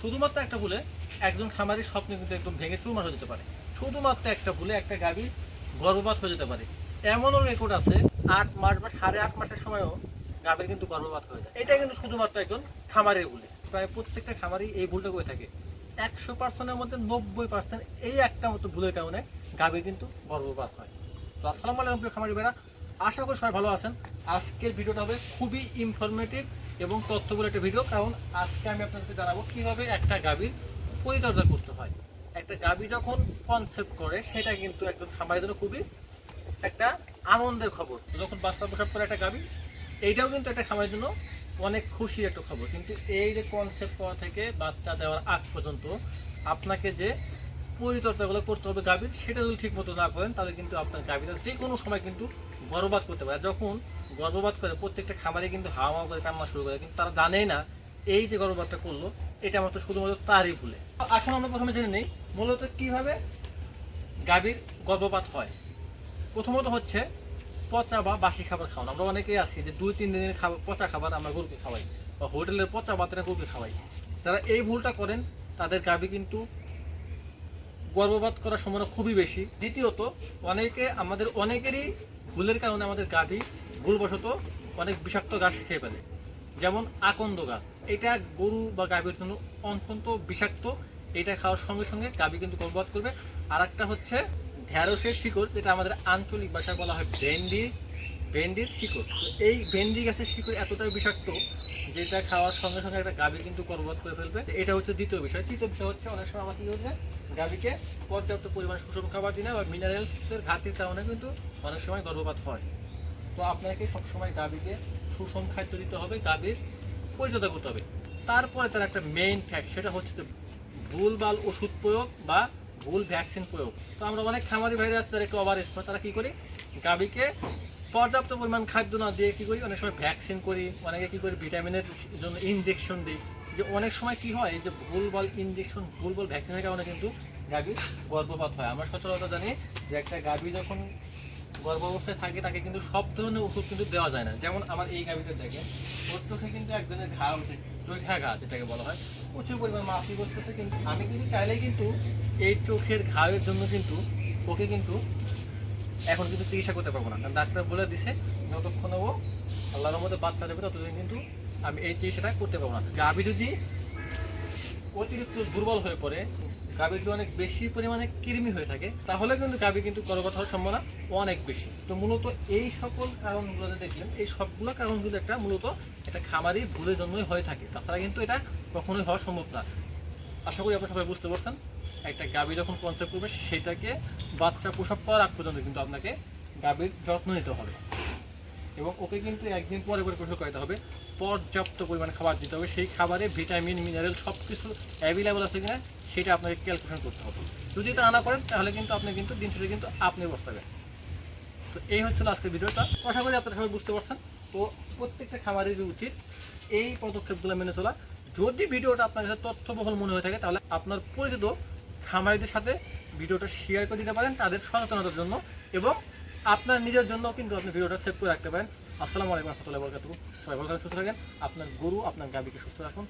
শুধুমাত্র একটা ভুলে একজন খামারির স্বপ্ন কিন্তু একদম ভেঙে চুরমার হয়ে যেতে পারে। শুধুমাত্র একটা ভুলে একটা গাভী গর্ভপাত হয়ে যেতে পারে। এমনও রেকর্ড আছে, আট মাস বা সাড়ে আট মাসের সময়ও গাভীর কিন্তু গর্ভপাত হয়ে যায়। এটা কিন্তু শুধুমাত্র একজন খামারের ভুলে। প্রায় প্রত্যেকটা খামারই এই ভুলটা করে থাকে। একশো পার্সেন্টের মধ্যে নব্বই পার্সেন্ট এই একটা মতো ভুলের কারণে গাভীর কিন্তু গর্ভপাত হয়। তো আসসালামু আলাইকুম খামারি ভাইরা, আশা করি সবাই ভালো আছেন। আজকের ভিডিওটা হবে খুবই ইনফরমেটিভ এবং তথ্যবহুল একটা ভিডিও, কারণ আজকে আমি আপনাদেরকে জানাব কীভাবে একটা গাভীর পরিচর্যা করতে হয়। একটা গাভী যখন কনসেপ্ট করে, সেটা কিন্তু একজন খামারের জন্য খুবই একটা আনন্দের খবর। যখন বাচ্চা প্রসব করে একটা গাভী, এইটাও কিন্তু একটা খামারের জন্য অনেক খুশি একটা খবর। কিন্তু এই যে কনসেপ্ট করা থেকে বাচ্চা দেওয়ার আগ পর্যন্ত আপনাকে যে পরিচর্যাগুলো করতে হবে গাভীর, সেটা যদি ঠিক মতো না করেন, তাহলে কিন্তু আপনার গাভীরা যে কোনো সময় কিন্তু গর্ভপাত করতে পারে। যখন গর্ভপাত করে, প্রত্যেকটা খামারে কিন্তু হাওয়া হাওয়া করে, কান্না শুরু করে, কিন্তু তারা জানেই না এই যে গর্ভপাতটা করল, এটা মাত্র শুধুমাত্র তারই ভুলে। আসুন আমরা প্রথমে জেনে নেই, মূলত কীভাবে গাভীর গর্ভপাত হয়। প্রথমত হচ্ছে পচা বা বাসি খাবার খাওয়ানো। আমরা অনেকেই আছি যে দুই, তিন দিনের খাবার, পচা খাবার আমরা গরুকে খাওয়াই, বা হোটেলের পচা ভাতের গরুকে খাওয়াই। যারা এই ভুলটা করেন, তাদের গাভী কিন্তু গর্ভপাত করার সম্ভাবনা খুবই বেশি। দ্বিতীয়ত, অনেকে আমাদের, অনেকেরই ভুলের কারণে আমাদের গাভী ভুলবশত অনেক বিষাক্ত গাছ খেয়ে ফেলে। যেমন আকন্দ গাছ। এটা গরু বা গাভীর জন্য অত্যন্ত বিষাক্ত। এটা খাওয়ার সঙ্গে সঙ্গে গাভী কিন্তু গর্ভপাত করবে। আর একটা হচ্ছে ঢ্যাঁড়সের শিকড়, যেটা আমাদের আঞ্চলিক ভাষায় বলা হয় ভেন্ডি ভেন্ডির শিকড়। এই ভেন্ডি গাছের শিকড় এতটাই বিষাক্ত যেটা খাওয়ার সঙ্গে সঙ্গে একটা গাভী কিন্তু গর্ভপাত করে ফেলবে। এটা হচ্ছে দ্বিতীয় বিষয়। তৃতীয় বিষয় হচ্ছে অনেক সময় আমার কি হচ্ছে গাভীকে পর্যাপ্ত পরিমাণ সুষম খাবার দিনে বা মিনারেলসের ঘাটতির কারণে কিন্তু অনেক সময় গর্ভপাত হয়। তো আপনাকে সবসময় গাভীকে সুষম খাদ্য দিতে হবে, গাভীর পরিচর্যা করতে হবে। তারপরে তার একটা মেইন ফ্যাক্ট সেটা হচ্ছে যে ভুলভাল ওষুধ প্রয়োগ বা ভুল ভ্যাকসিন প্রয়োগ। তো আমরা অনেক খামারি ভাইরা আছে তারা একটু ওভার স্মার্ট তারা কী করি? গাভীকে পর্যাপ্ত পরিমাণ খাদ্য না দিয়ে কী করি? অনেক সময় ভ্যাকসিন করি, অনেকে কি করি ভিটামিনের জন্য ইনজেকশন দিই যে অনেক সময় কি হয়, যে ভুলভাল ইনজেকশন ভুলভাল ভ্যাকসিনের কারণে কিন্তু গাভীর গর্ভপাত হয়। আমরা সচরাচর জানি যে একটা গাভী যখন গর্ভ অবস্থায় থাকে, তাকে কিন্তু সব ধরনের ওষুধ কিন্তু দেওয়া যায় না। যেমন আমার এই গাভীতে দেখে ওর চোখে কিন্তু একজনের ঘা উঠে, চৈঠা ঘা যেটাকে বলা হয়, প্রচুর পরিমাণ মাফি বসতেছে কিন্তু আমি কিন্তু চাইলে কিন্তু এই চোখের ঘায়ের জন্য কিন্তু ওকে কিন্তু এখন কিন্তু চিকিৎসা করতে পারব না। কারণ ডাক্তার বলে দিছে, যতক্ষণ ও আল্লাহর মধ্যে বাচ্চা দেবে, ততদিন কিন্তু আমি এই চিকিৎসাটা করতে পারব না। গাভী যদি অতিরিক্ত দুর্বল হয়ে পড়ে, গাভী যদি অনেক বেশি পরিমাণে কৃমি হয়ে থাকে, তাহলে কিন্তু গাভী কিন্তু গর্ভপাত হওয়ার সম্ভাবনা অনেক বেশি। তো মূলত এই সকল কারণগুলো যে দেখলেন এই সবগুলো কারণগুলো একটা মূলত একটা খামারি ভুলের জন্যই হয়ে থাকে। তাছাড়া কিন্তু এটা কখনোই হওয়া সম্ভব না। আশা করি আপনারা সবাই বুঝতে পারছেন। একটা গাভী যখন কনসেপ্ট করবে, সেটাকে বাচ্চা প্রসব করার আগ পর্যন্ত কিন্তু আপনাকে গাভীর যত্ন নিতে হবে। এবং ওকে কিন্তু একদিন পরে পরে প্রসব করাতে হবে। পর্যাপ্ত পরিমাণে খাবার দিতে হবে। সেই খাবারে ভিটামিন মিনারেল সব কিছু অ্যাভেলেবল আছে কিনা, সেটা আপনাকে ক্যালকুলেশন করতে হবে। যদি এটা আনা করেন, তাহলে কিন্তু আপনি কিন্তু দিন শেষে কিন্তু আপনি বসতে তো এই হচ্ছিল আজকের ভিডিওটা। আশা করি আপনারা সবাই বুঝতে পারছেন। তো প্রত্যেকটা খামারেরই উচিত এই পদক্ষেপগুলো মেনে চলা। যদি ভিডিওটা আপনার কাছে তথ্যবহুল মনে হয়ে থাকে, তাহলে আপনার পরিচিত খামারিদের সাথে ভিডিওটা শেয়ার করে দিতে পারেন তাদের সচেতনতার জন্য এবং আপনার নিজের জন্য কিন্তু আপনি ভিডিওটা সেভ করে রাখতে পারেন। আসসালামু আলাইকুম রহমতুল্লাহ বরকাত সবাই ভালো থাকেন, সুস্থ থাকেন। আপনার গরু আপনার গাভীকে সুস্থ রাখুন।